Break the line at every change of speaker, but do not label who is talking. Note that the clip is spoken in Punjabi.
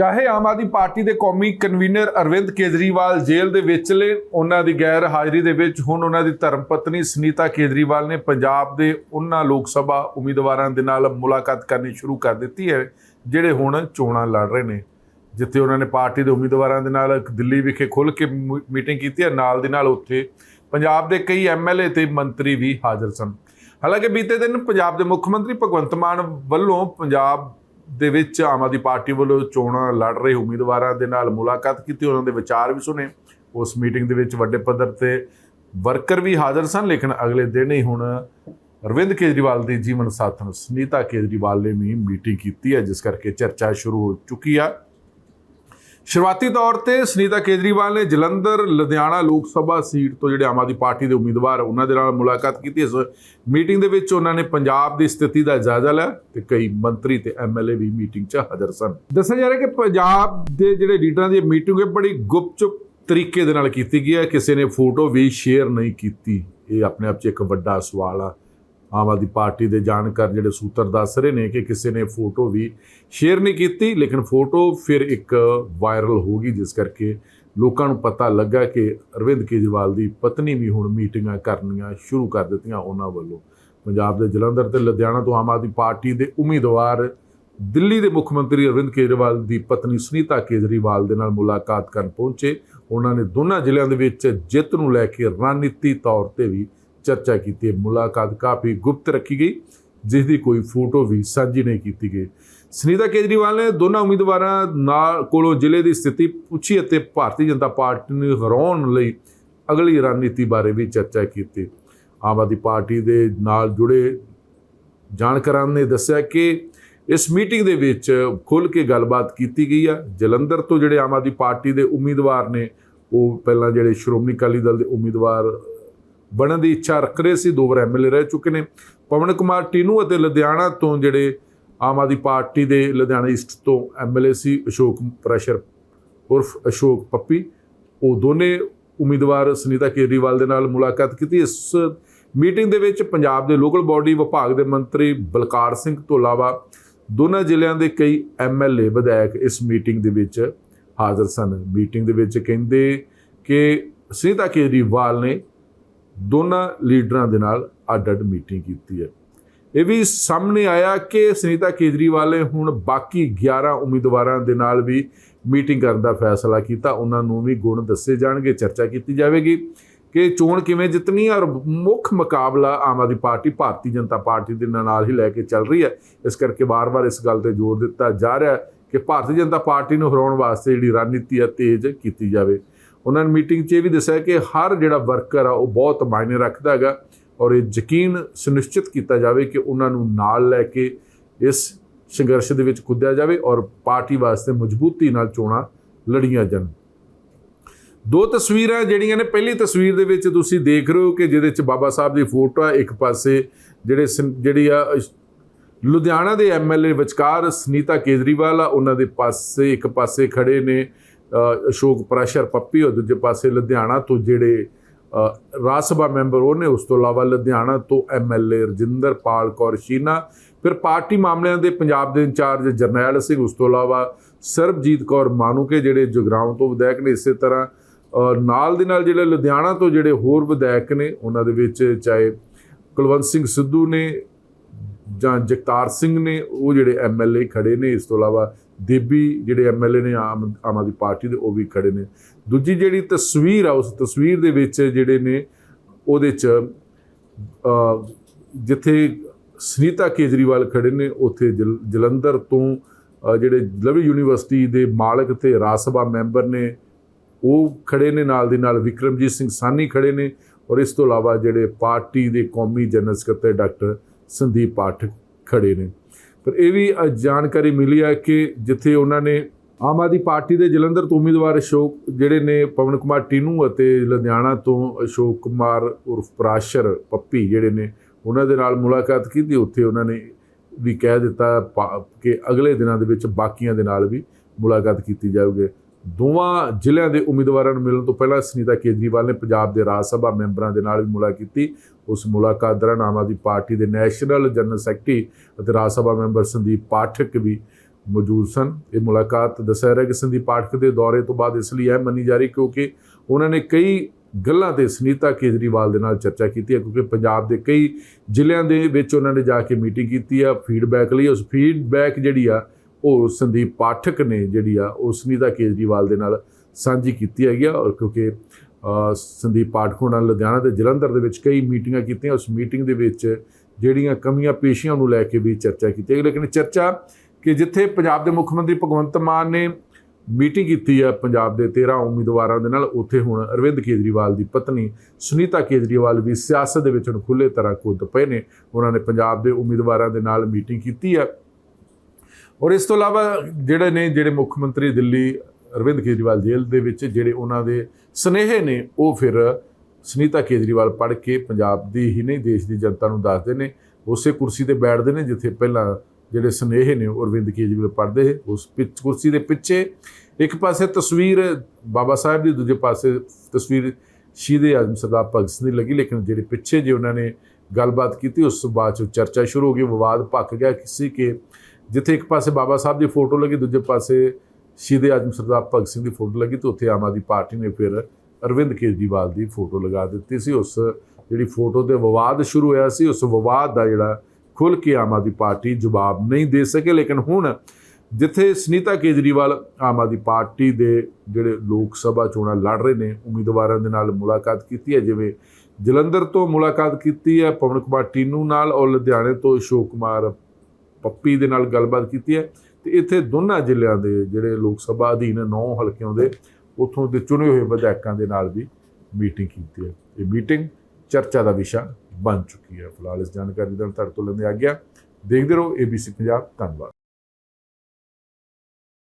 ਚਾਹੇ ਆਮ ਆਦਮੀ ਪਾਰਟੀ ਦੇ ਕੌਮੀ ਕਨਵੀਨਰ ਅਰਵਿੰਦ ਕੇਜਰੀਵਾਲ ਜੇਲ੍ਹ ਦੇ ਵਿਚਲੇ ਉਹਨਾਂ ਦੀ ਗੈਰ ਹਾਜ਼ਰੀ ਦੇ ਵਿੱਚ, ਹੁਣ ਉਹਨਾਂ ਦੀ ਧਰਮ ਪਤਨੀ ਸੁਨੀਤਾ ਕੇਜਰੀਵਾਲ ਨੇ ਪੰਜਾਬ ਦੇ ਉਹਨਾਂ ਲੋਕ ਸਭਾ ਉਮੀਦਵਾਰਾਂ ਦੇ ਨਾਲ ਮੁਲਾਕਾਤ ਕਰਨੀ ਸ਼ੁਰੂ ਕਰ ਦਿੱਤੀ ਹੈ, ਜਿਹੜੇ ਹੁਣ ਚੋਣਾਂ ਲੜ ਰਹੇ ਨੇ। ਜਿੱਥੇ ਉਹਨਾਂ ਨੇ ਪਾਰਟੀ ਦੇ ਉਮੀਦਵਾਰਾਂ ਦੇ ਨਾਲ ਦਿੱਲੀ ਵਿਖੇ ਖੁੱਲ੍ਹ ਕੇ ਮੀ- ਮੀਟਿੰਗ ਕੀਤੀ ਹੈ, ਨਾਲ ਦੀ ਨਾਲ ਉੱਥੇ ਪੰਜਾਬ ਦੇ ਕਈ ਐਮਐਲਏ ਤੇ ਮੰਤਰੀ ਵੀ ਹਾਜ਼ਰ ਸਨ। ਹਾਲਾਂਕਿ ਬੀਤੇ ਦਿਨ ਪੰਜਾਬ ਦੇ ਮੁੱਖ ਮੰਤਰੀ ਭਗਵੰਤ ਮਾਨ ਵੱਲੋਂ ਪੰਜਾਬ ਦੇ ਵਿੱਚ ਆਮ ਆਦਮੀ ਪਾਰਟੀ ਵੱਲੋਂ ਚੋਣਾਂ ਲੜ ਰਹੇ ਉਮੀਦਵਾਰਾਂ ਦੇ ਨਾਲ ਮੁਲਾਕਾਤ ਕੀਤੀ, ਉਹਨਾਂ ਦੇ ਵਿਚਾਰ ਵੀ ਸੁਣੇ। ਉਸ ਮੀਟਿੰਗ ਦੇ ਵਿੱਚ ਵੱਡੇ ਪੱਧਰ ਤੇ ਵਰਕਰ ਵੀ ਹਾਜ਼ਰ ਸਨ, ਲੇਕਿਨ ਅਗਲੇ ਦਿਨ ਹੀ ਹੁਣ ਅਰਵਿੰਦ ਕੇਜਰੀਵਾਲ ਦੇ ਜੀਵਨ ਸਾਥਣ ਸੁਨੀਤਾ ਕੇਜਰੀਵਾਲ ਨੇ ਵੀ ਮੀਟਿੰਗ ਕੀਤੀ ਹੈ, ਜਿਸ ਕਰਕੇ ਚਰਚਾ ਸ਼ੁਰੂ ਹੋ ਚੁੱਕੀ ਆ। ਸ਼ੁਰੂਆਤੀ ਤੌਰ ਤੇ ਸੁਨੀਤਾ ਕੇਜਰੀਵਾਲ ਨੇ ਜਲੰਧਰ, ਲੁਧਿਆਣਾ ਲੋਕ ਸਭਾ ਸੀਟ ਤੋਂ ਜਿਹੜੇ ਆਮ ਆਦਮੀ ਪਾਰਟੀ ਦੇ ਉਮੀਦਵਾਰ ਉਹਨਾਂ ਦੇ ਨਾਲ ਮੁਲਾਕਾਤ ਕੀਤੀ। ਇਸ ਮੀਟਿੰਗ ਦੇ ਵਿੱਚ ਉਹਨਾਂ ਨੇ ਪੰਜਾਬ ਦੀ ਸਥਿਤੀ ਦਾ ਜਾਇਜ਼ਾ ਲਿਆ ਤੇ ਕਈ ਮੰਤਰੀ ਤੇ ਐਮਐਲਏ ਵੀ ਮੀਟਿੰਗ 'ਚ ਹਾਜ਼ਰ ਸਨ। ਦੱਸਿਆ ਜਾ ਰਿਹਾ ਕਿ ਪੰਜਾਬ ਦੇ ਜਿਹੜੇ ਲੀਡਰਾਂ ਦੀ ਮੀਟਿੰਗ ਹੈ ਬੜੀ ਗੁਪਚੁਪ ਤਰੀਕੇ ਦੇ ਨਾਲ ਕੀਤੀ ਗਈ ਹੈ। ਕਿਸੇ ਨੇ ਫੋਟੋ ਵੀ ਸ਼ੇਅਰ ਨਹੀਂ ਕੀਤੀ। ਇਹ ਆਪਣੇ ਆਪ 'ਚ ਇੱਕ ਵੱਡਾ ਸਵਾਲ ਆ। ਆਮ ਆਦਮੀ ਪਾਰਟੀ ਦੇ ਜਾਣਕਾਰ ਜਿਹੜੇ ਸੂਤਰ ਦੱਸ ਰਹੇ ਨੇ ਕਿ ਕਿਸੇ ਨੇ ਫੋਟੋ ਵੀ ਸ਼ੇਅਰ ਨਹੀਂ ਕੀਤੀ, ਲੇਕਿਨ ਫੋਟੋ ਫਿਰ ਇੱਕ ਵਾਇਰਲ ਹੋ ਗਈ, ਜਿਸ ਕਰਕੇ ਲੋਕਾਂ ਨੂੰ ਪਤਾ ਲੱਗਾ ਕਿ ਅਰਵਿੰਦ ਕੇਜਰੀਵਾਲ ਦੀ ਪਤਨੀ ਵੀ ਹੁਣ ਮੀਟਿੰਗਾਂ ਕਰਨੀਆਂ ਸ਼ੁਰੂ ਕਰ ਦਿੱਤੀਆਂ ਉਹਨਾਂ ਵੱਲੋਂ। ਪੰਜਾਬ ਦੇ ਜਲੰਧਰ ਤੇ ਲੁਧਿਆਣਾ ਤੋਂ ਆਮ ਆਦਮੀ ਪਾਰਟੀ ਦੇ ਉਮੀਦਵਾਰ ਦਿੱਲੀ ਦੇ ਮੁੱਖ ਮੰਤਰੀ ਅਰਵਿੰਦ ਕੇਜਰੀਵਾਲ ਦੀ ਪਤਨੀ ਸੁਨੀਤਾ ਕੇਜਰੀਵਾਲ ਦੇ ਨਾਲ ਮੁਲਾਕਾਤ ਕਰਨ ਪਹੁੰਚੇ। ਉਹਨਾਂ ਨੇ ਦੋਨਾਂ ਜ਼ਿਲ੍ਹਿਆਂ ਦੇ ਵਿੱਚ ਜਿੱਤ ਨੂੰ ਲੈ ਕੇ ਰਣਨੀਤੀ ਤੌਰ ਤੇ ਵੀ ਚਰਚਾ ਕੀਤੀ ਹੈ। ਮੁਲਾਕਾਤ ਕਾਫੀ ਗੁਪਤ ਰੱਖੀ ਗਈ ਜਿਸ ਦੀ ਕੋਈ ਫੋਟੋ ਵੀ ਸਾਂਝੀ ਨਹੀਂ ਕੀਤੀ ਗਈ। ਸੁਨੀਤਾ ਕੇਜਰੀਵਾਲ ਨੇ ਦੋਨਾਂ ਉਮੀਦਵਾਰਾਂ ਨਾਲ ਕੋਲੋਂ ਜ਼ਿਲ੍ਹੇ ਦੀ ਸਥਿਤੀ ਪੁੱਛੀ ਅਤੇ ਭਾਰਤੀ ਜਨਤਾ ਪਾਰਟੀ ਨੂੰ ਹਰਾਉਣ ਲਈ ਅਗਲੀ ਰਣਨੀਤੀ ਬਾਰੇ ਵੀ ਚਰਚਾ ਕੀਤੀ। ਆਮ ਆਦਮੀ ਪਾਰਟੀ ਦੇ ਨਾਲ ਜੁੜੇ ਜਾਣਕਾਰਾਂ ਨੇ ਦੱਸਿਆ ਕਿ ਇਸ ਮੀਟਿੰਗ ਦੇ ਵਿੱਚ ਖੁੱਲ੍ਹ ਕੇ ਗੱਲਬਾਤ ਕੀਤੀ ਗਈ ਆ। ਜਲੰਧਰ ਤੋਂ ਜਿਹੜੇ ਆਮ ਆਦਮੀ ਪਾਰਟੀ ਦੇ ਉਮੀਦਵਾਰ ਨੇ, ਉਹ ਪਹਿਲਾਂ ਜਿਹੜੇ ਸ਼੍ਰੋਮਣੀ ਅਕਾਲੀ ਦਲ ਦੇ ਉਮੀਦਵਾਰ ਬਣਨ ਦੀ ਇੱਛਾ ਰੱਖ ਰਹੇ ਸੀ, ਦੋ ਵਾਰ ਐਮਐਲਏ ਰਹਿ ਚੁੱਕੇ ਨੇ। ਪਵਨ ਕੁਮਾਰ ਟੀਨੂ ਅਤੇ ਲੁਧਿਆਣਾ ਤੋਂ ਜਿਹੜੇ ਆਮ ਆਦਮੀ ਪਾਰਟੀ ਦੇ ਲੁਧਿਆਣਾ ਈਸਟ ਤੋਂ ਐਮਐਲਏ ਸੀ, ਅਸ਼ੋਕ ਪ੍ਰੈਸ਼ਰ ਉਰਫ ਅਸ਼ੋਕ ਪੱਪੀ, ਉਹ ਦੋਨੇ ਉਮੀਦਵਾਰ ਸੁਨੀਤਾ ਕੇਜਰੀਵਾਲ ਦੇ ਨਾਲ ਮੁਲਾਕਾਤ ਕੀਤੀ। ਇਸ ਮੀਟਿੰਗ ਦੇ ਵਿੱਚ ਪੰਜਾਬ ਦੇ ਲੋਕਲ ਬਾਡੀ ਵਿਭਾਗ ਦੇ ਮੰਤਰੀ ਬਲਕਾਰ ਸਿੰਘ ਤੋਂ ਇਲਾਵਾ ਦੋਨਾਂ ਜ਼ਿਲ੍ਹਿਆਂ ਦੇ ਕਈ ਐਮਐਲਏ ਵਿਧਾਇਕ ਇਸ ਮੀਟਿੰਗ ਦੇ ਵਿੱਚ ਹਾਜ਼ਰ ਸਨ। ਮੀਟਿੰਗ ਦੇ ਵਿੱਚ ਕਹਿੰਦੇ ਕਿ ਸੁਨੀਤਾ ਕੇਜਰੀਵਾਲ ਨੇ ਦੋਨਾਂ ਲੀਡਰਾਂ ਦੇ ਨਾਲ ਅੱਡ-ਅੱਡ ਮੀਟਿੰਗ ਕੀਤੀ ਹੈ। ਇਹ ਵੀ ਸਾਹਮਣੇ ਆਇਆ ਕਿ ਸੁਨੀਤਾ ਕੇਜਰੀਵਾਲ ਨੇ ਹੁਣ ਬਾਕੀ 11 ਉਮੀਦਵਾਰਾਂ ਦੇ ਨਾਲ ਵੀ ਮੀਟਿੰਗ ਕਰਨ ਦਾ ਫੈਸਲਾ ਕੀਤਾ। ਉਹਨਾਂ ਨੂੰ ਵੀ ਗੁਣ ਦੱਸੇ ਜਾਣਗੇ, ਚਰਚਾ ਕੀਤੀ ਜਾਵੇਗੀ ਕਿ ਚੋਣ ਕਿਵੇਂ ਜਿੱਤਣੀ ਹੈ ਔਰ ਮੁੱਖ ਮੁਕਾਬਲਾ ਆਮ ਆਦਮੀ ਪਾਰਟੀ, ਭਾਰਤੀ ਜਨਤਾ ਪਾਰਟੀ ਦੇ ਨਾਲ ਹੀ ਲੈ ਕੇ ਚੱਲ ਰਹੀ ਹੈ। ਇਸ ਕਰਕੇ ਵਾਰ-ਵਾਰ ਇਸ ਗੱਲ ਤੇ ਜ਼ੋਰ ਦਿੱਤਾ ਜਾ ਰਿਹਾ ਹੈ ਕਿ ਭਾਰਤੀ ਜਨਤਾ ਪਾਰਟੀ ਨੂੰ ਹਰਾਉਣ ਵਾਸਤੇ ਜਿਹੜੀ ਰਣਨੀਤੀ ਹੈ, ਤੇਜ਼ ਕੀਤੀ ਜਾਵੇ। ਉਹਨਾਂ ਨੇ ਮੀਟਿੰਗ 'ਚ ਇਹ ਵੀ ਦੱਸਿਆ ਕਿ ਹਰ ਜਿਹੜਾ ਵਰਕਰ ਆ, ਉਹ ਬਹੁਤ ਮਾਇਨੇ ਰੱਖਦਾ ਹੈਗਾ ਔਰ ਇਹ ਯਕੀਨ ਸੁਨਿਸ਼ਚਿਤ ਕੀਤਾ ਜਾਵੇ ਕਿ ਉਹਨਾਂ ਨੂੰ ਨਾਲ ਲੈ ਕੇ ਇਸ ਸੰਘਰਸ਼ ਦੇ ਵਿੱਚ ਕੁੱਦਿਆ ਜਾਵੇ ਔਰ ਪਾਰਟੀ ਵਾਸਤੇ ਮਜ਼ਬੂਤੀ ਨਾਲ ਚੋਣਾਂ ਲੜੀਆਂ ਜਾਣ। ਦੋ ਤਸਵੀਰਾਂ ਜਿਹੜੀਆਂ ਨੇ, ਪਹਿਲੀ ਤਸਵੀਰ ਦੇ ਵਿੱਚ ਤੁਸੀਂ ਦੇਖ ਰਹੇ ਹੋ ਕਿ ਜਿਹਦੇ ਵਿੱਚ ਬਾਬਾ ਸਾਹਿਬ ਦੀ ਫੋਟੋ ਆ, ਇੱਕ ਪਾਸੇ ਜਿਹੜੇ ਸਨ- ਜਿਹੜੀ ਆ ਲੁਧਿਆਣਾ ਦੇ ਐਮਐਲਏ ਵਿਚਕਾਰ ਸੁਨੀਤਾ ਕੇਜਰੀਵਾਲ ਆ, ਉਹਨਾਂ ਦੇ ਪਾਸੇ, ਇੱਕ ਪਾਸੇ ਖੜੇ ਨੇ ਅਸ਼ੋਕ ਪ੍ਰੈਸ਼ਰ ਪੱਪੀ ਔਰ ਦੂਜੇ ਪਾਸੇ ਲੁਧਿਆਣਾ ਤੋਂ ਜਿਹੜੇ ਰਾਜ ਸਭਾ ਮੈਂਬਰ ਉਹ ਨੇ ਉਸ ਤੋਂ ਇਲਾਵਾ ਲੁਧਿਆਣਾ ਤੋਂ ਐਮਐਲਏ ਰਜਿੰਦਰ ਪਾਲ ਕੌਰ ਸ਼ੀਨਾ ਫਿਰ ਪਾਰਟੀ ਮਾਮਲਿਆਂ ਦੇ ਪੰਜਾਬ ਦੇ ਇੰਚਾਰਜ ਜਰਨੈਲ ਸਿੰਘ ਉਸ ਤੋਂ ਇਲਾਵਾ ਸਰਬਜੀਤ ਕੌਰ ਮਾਨੂਕੇ ਜਿਹੜੇ ਜਗਰਾਉਂ ਤੋਂ ਵਿਧਾਇਕ ਨੇ ਇਸੇ ਤਰ੍ਹਾਂ ਅ, ਨਾਲ ਦੇ ਨਾਲ ਜਿਹੜੇ ਲੁਧਿਆਣਾ ਤੋਂ ਜਿਹੜੇ ਹੋਰ ਵਿਧਾਇਕ ਨੇ ਉਹਨਾਂ ਦੇ ਵਿੱਚ ਚਾਹੇ ਕੁਲਵੰਤ ਸਿੰਘ ਸਿੱਧੂ ਨੇ ਜਾਂ ਜਗਤਾਰ ਸਿੰਘ ਨੇ ਉਹ ਜਿਹੜੇ ਐਮਐਲਏ ਖੜੇ ਨੇ ਇਸ ਤੋਂ ਇਲਾਵਾ ਦੇਬੀ ਜਿਹੜੇ ਐਮਐਲਏ ਨੇ ਆਮ ਆਮ ਆਦਮੀ ਪਾਰਟੀ ਦੇ, ਉਹ ਵੀ ਖੜੇ ਨੇ। ਦੂਜੀ ਜਿਹੜੀ ਤਸਵੀਰ ਆ, ਉਸ ਤਸਵੀਰ ਦੇ ਵਿੱਚ ਜਿਹੜੇ ਨੇ, ਉਹਦੇ ਚ ਜਿੱਥੇ ਸੁਨੀਤਾ ਕੇਜਰੀਵਾਲ ਖੜੇ ਨੇ, ਉੱਥੇ ਜਲ- ਜਲੰਧਰ ਤੋਂ ਜਿਹੜੇ ਲਵਲੀ ਯੂਨੀਵਰਸਿਟੀ ਦੇ ਮਾਲਕ ਤੇ ਰਾਜ ਸਭਾ ਮੈਂਬਰ ਨੇ, ਉਹ ਖੜੇ ਨੇ ਨਾਲ ਦੀ ਨਾਲ। ਵਿਕਰਮਜੀਤ ਸਿੰਘ ਸਾਨੀ ਖੜੇ ਨੇ ਔਰ ਇਸ ਤੋਂ ਇਲਾਵਾ ਜਿਹੜੇ ਪਾਰਟੀ ਦੇ ਕੌਮੀ ਜਨਰਲ ਸਕੱਤਰ ਡਾਕਟਰ ਸੰਦੀਪ ਪਾਠਕ ਖੜੇ ਨੇ। ਪਰ ਇਹ ਵੀ ਜਾਣਕਾਰੀ ਮਿਲੀ ਹੈ ਕਿ ਜਿੱਥੇ ਉਹਨਾਂ ਨੇ ਆਮ ਆਦਮੀ ਪਾਰਟੀ ਦੇ ਜਲੰਧਰ ਤੋਂ ਉਮੀਦਵਾਰ ਅਸ਼ੋਕ, ਜਿਹੜੇ ਨੇ ਪਵਨ ਕੁਮਾਰ ਟੀਨੂ ਅਤੇ ਲੁਧਿਆਣਾ ਤੋਂ ਅਸ਼ੋਕ ਕੁਮਾਰ ਉਰਫ ਪ੍ਰਾਸ਼ਰ ਪੱਪੀ ਜਿਹੜੇ ਨੇ, ਉਹਨਾਂ ਦੇ ਨਾਲ ਮੁਲਾਕਾਤ ਕੀਤੀ। ਉੱਥੇ ਉਹਨਾਂ ਨੇ ਵੀ ਕਹਿ ਦਿੱਤਾ ਪਾ- ਕਿ ਅਗਲੇ ਦਿਨਾਂ ਦੇ ਵਿੱਚ ਬਾਕੀਆਂ ਦੇ ਨਾਲ ਵੀ ਮੁਲਾਕਾਤ ਕੀਤੀ ਜਾਊਗੀ। ਦੋਵਾਂ ਜ਼ਿਲ੍ਹਿਆਂ ਦੇ ਉਮੀਦਵਾਰਾਂ ਨੂੰ ਮਿਲਣ ਤੋਂ ਪਹਿਲਾਂ ਸੁਨੀਤਾ ਕੇਜਰੀਵਾਲ ਨੇ ਪੰਜਾਬ ਦੇ ਰਾਜ ਸਭਾ ਮੈਂਬਰਾਂ ਦੇ ਨਾਲ ਵੀ ਮੁਲਾਕਾਤ ਕੀਤੀ। ਉਸ ਮੁਲਾਕਾਤ ਦੌਰਾਨ ਆਮ ਆਦਮੀ ਪਾਰਟੀ ਦੇ ਨੈਸ਼ਨਲ ਜਨਰਲ ਸੈਕਟਰੀ ਅਤੇ ਰਾਜ ਸਭਾ ਮੈਂਬਰ ਸੰਦੀਪ ਪਾਠਕ ਵੀ ਮੌਜੂਦ ਸਨ। ਇਹ ਮੁਲਾਕਾਤ ਦੱਸਿਆ ਰਿਹਾ ਕਿ ਸੰਦੀਪ ਪਾਠਕ ਦੇ ਦੌਰੇ ਤੋਂ ਬਾਅਦ ਇਸ ਲਈ ਇਹ ਮੰਨੀ ਜਾ ਰਹੀ ਕਿਉਂਕਿ ਉਹਨਾਂ ਨੇ ਕਈ ਗੱਲਾਂ ਤੇ ਸੁਨੀਤਾ ਕੇਜਰੀਵਾਲ ਦੇ ਨਾਲ ਚਰਚਾ ਕੀਤੀ ਹੈ ਕਿਉਂਕਿ ਪੰਜਾਬ ਦੇ ਕਈ ਜ਼ਿਲ੍ਹਿਆਂ ਦੇ ਵਿੱਚ ਉਹਨਾਂ ਨੇ ਜਾ ਕੇ ਮੀਟਿੰਗ ਕੀਤੀ ਆ ਫੀਡਬੈਕ ਲਈ। ਉਸ ਫੀਡਬੈਕ ਜਿਹੜੀ ਆ ਉਹ ਸੰਦੀਪ ਪਾਠਕ ਨੇ ਜਿਹੜੀ ਆ, ਉਹ ਸੁਨੀਤਾ ਕੇਜਰੀਵਾਲ ਦੇ ਨਾਲ ਸਾਂਝੀ ਕੀਤੀ ਹੈਗੀ ਆ ਔਰ ਕਿਉਂਕਿ ਸੰਦੀਪ ਪਾਠਕ ਹੋਣਾ ਲੁਧਿਆਣਾ ਤੇ ਜਲੰਧਰ ਦੇ ਵਿੱਚ ਕਈ ਮੀਟਿੰਗਾਂ ਕੀਤੀਆਂ, ਉਸ ਮੀਟਿੰਗ ਦੇ ਵਿੱਚ ਜਿਹੜੀਆਂ ਕਮੀਆਂ ਪੇਸ਼ੀਆਂ ਨੂੰ ਲੈ ਕੇ ਵੀ ਚਰਚਾ ਕੀਤੀ ਗਈ ਲੇਕਿਨ ਚਰਚਾ ਕਿ ਜਿੱਥੇ ਪੰਜਾਬ ਦੇ ਮੁੱਖ ਮੰਤਰੀ ਭਗਵੰਤ ਮਾਨ ਨੇ ਮੀਟਿੰਗ ਕੀਤੀ ਹੈ ਪੰਜਾਬ ਦੇ 13 ਉਮੀਦਵਾਰਾਂ ਦੇ ਨਾਲ, ਉੱਥੇ ਹੁਣ ਅਰਵਿੰਦ ਕੇਜਰੀਵਾਲ ਦੀ ਪਤਨੀ ਸੁਨੀਤਾ ਕੇਜਰੀਵਾਲ ਵੀ ਸਿਆਸਤ ਦੇ ਵਿੱਚ ਹੁਣ ਖੁੱਲੇ ਤਰ੍ਹਾਂ ਕੁੱਦ ਪਏ ਨੇ, ਉਹਨਾਂ ਨੇ ਪੰਜਾਬ ਦੇ ਉਮੀਦਵਾਰਾਂ ਦੇ ਨਾਲ ਮੀਟਿੰਗ ਕੀਤੀ ਹੈ ਔਰ ਇਸ ਤੋਂ ਇਲਾਵਾ ਜਿਹੜੇ ਨੇ, ਜਿਹੜੇ ਮੁੱਖ ਮੰਤਰੀ ਦਿੱਲੀ ਅਰਵਿੰਦ ਕੇਜਰੀਵਾਲ ਜੇਲ੍ਹ ਦੇ ਵਿੱਚ ਜਿਹੜੇ ਉਹਨਾਂ ਦੇ ਸਨੇਹੇ ਨੇ, ਉਹ ਫਿਰ ਸੁਨੀਤਾ ਕੇਜਰੀਵਾਲ ਪੜ੍ਹ ਕੇ ਪੰਜਾਬ ਦੀ ਹੀ ਨਹੀਂ, ਦੇਸ਼ ਦੀ ਜਨਤਾ ਨੂੰ ਦੱਸਦੇ ਨੇ। ਉਸੇ ਕੁਰਸੀ ਤੇ ਬੈਠਦੇ ਨੇ, ਜਿੱਥੇ ਪਹਿਲਾਂ ਜਿਹੜੇ ਸਨੇਹੇ ਨੇ, ਉਹ ਅਰਵਿੰਦ ਕੇਜਰੀਵਾਲ ਪੜ੍ਹਦੇ ਉਸ ਪਿੱਛ ਕੁਰਸੀ ਦੇ ਪਿੱਛੇ ਇੱਕ ਪਾਸੇ ਤਸਵੀਰ ਬਾਬਾ ਸਾਹਿਬ ਦੀ, ਦੂਜੇ ਪਾਸੇ ਤਸਵੀਰ ਸ਼ਹੀਦ ਆਜ਼ਮ ਸਰਦਾਰ ਭਗਤ ਸਿੰਘ ਦੀ ਲੱਗੀ, ਲੇਕਿਨ ਜਿਹੜੇ ਪਿੱਛੇ ਜੇ ਉਹਨਾਂ ਨੇ ਗੱਲਬਾਤ ਕੀਤੀ, ਉਸ ਤੋਂ ਬਾਅਦ 'ਚ ਚਰਚਾ ਸ਼ੁਰੂ ਹੋ ਗਈ, ਵਿਵਾਦ ਭੱਕ ਗਿਆ ਕਿਸੇ ਕਿ ਜਿੱਥੇ ਇੱਕ ਪਾਸੇ ਬਾਬਾ ਸਾਹਿਬ ਦੀ ਫੋਟੋ ਲੱਗੀ, ਦੂਜੇ ਪਾਸੇ ਸ਼ਹੀਦ ਆਜ਼ਮ ਸਰਦਾਰ ਭਗਤ ਸਿੰਘ ਦੀ ਫੋਟੋ ਲੱਗੀ ਤੇ ਉੱਥੇ ਆਮ ਆਦਮੀ ਪਾਰਟੀ ਨੇ ਫਿਰ ਅਰਵਿੰਦ ਕੇਜਰੀਵਾਲ ਦੀ ਫੋਟੋ ਲਗਾ ਦਿੱਤੀ ਸੀ। ਉਸ ਜਿਹੜੀ ਫੋਟੋ ਤੇ ਵਿਵਾਦ ਸ਼ੁਰੂ ਹੋਇਆ ਸੀ, ਉਸ ਵਿਵਾਦ ਦਾ ਜਿਹੜਾ ਖੁੱਲ ਕੇ ਆਮ ਆਦਮੀ ਪਾਰਟੀ ਜਵਾਬ ਨਹੀਂ ਦੇ ਸਕੇ। ਲੇਕਿਨ ਹੁਣ ਜਿੱਥੇ ਸੁਨੀਤਾ ਕੇਜਰੀਵਾਲ ਆਮ ਆਦਮੀ ਪਾਰਟੀ ਦੇ ਜਿਹੜੇ ਲੋਕ ਸਭਾ ਚੋਣਾਂ ਲੜ ਰਹੇ ਨੇ, ਉਮੀਦਵਾਰਾਂ ਦੇ ਨਾਲ ਮੁਲਾਕਾਤ ਕੀਤੀ ਹੈ, ਜਿਵੇਂ ਜਲੰਧਰ ਤੋਂ ਮੁਲਾਕਾਤ ਕੀਤੀ ਹੈ, ਪਵਨ ਕੁਮਾਰ ਟੀਨੂ ਨਾਲ ਔਰ ਲੁਧਿਆਣੇ ਤੋਂ ਅਸ਼ੋਕ ਕੁਮਾਰ ਪੱਪੀ ਦੇ ਨਾਲ ਗੱਲਬਾਤ ਕੀਤੀ ਹੈ ਤੇ ਇੱਥੇ ਦੋਨਾਂ ਜ਼ਿਲ੍ਹਿਆਂ ਦੇ ਜਿਹੜੇ ਲੋਕ ਸਭਾ ਅਧੀਨ ਨੌ ਹਲਕਿਆਂ ਦੇ, ਉੱਥੋਂ ਦੇ ਚੁਣੇ ਹੋਏ ਵਿਧਾਇਕਾਂ ਦੇ ਨਾਲ ਵੀ ਮੀਟਿੰਗ ਕੀਤੀ ਹੈ। ਇਹ ਮੀਟਿੰਗ ਚਰਚਾ ਦਾ ਵਿਸ਼ਾ ਬਣ ਚੁੱਕੀ ਹੈ। ਫਿਲਹਾਲ ਇਸ ਜਾਣਕਾਰੀ ਦਾ ਤੁਹਾਡੇ ਤੋਂ ਲੈਂਦੇ ਆ ਗਿਆ। ਦੇਖਦੇ ਰਹੋ ABC ਪੰਜਾਬ। ਧੰਨਵਾਦ।